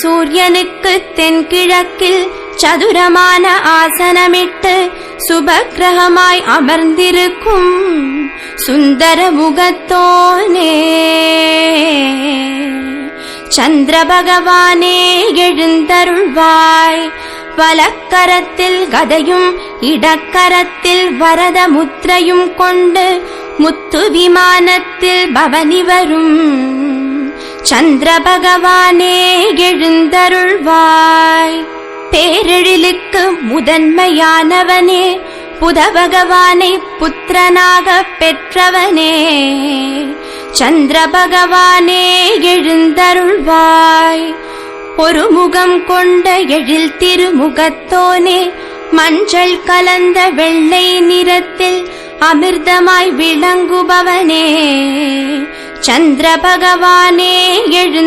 சூரியனுக்கு தென்கிழக்கில் சதுரமான ஆசனமிட்டு சுபக்கிரகமாய் அமர்ந்திருக்கும் சுந்தர முகத்தோனே. சந்திர பகவானே எழுந்தருள்வாய். வலக்கரத்தில் கதையும் இடக்கரத்தில் வரத முத்திரையும் கொண்டு முத்து விமானத்தில் பவனி வரும். சந்திர பகவானே எழுந்தருள்வாய் பேரெழிலுக்கு முதன்மையானவனே புதபகவானை புத்திரனாக பெற்றவனே. சந்திர பகவானே எழுந்தருள்வாய். ஒரு முகம் கொண்ட எழில் திருமுகத்தோனே மஞ்சள் கலந்த வெள்ளை நிறத்தில் அமிர்தமாய் விளங்குபவனே. சந்திர பகவானே எழு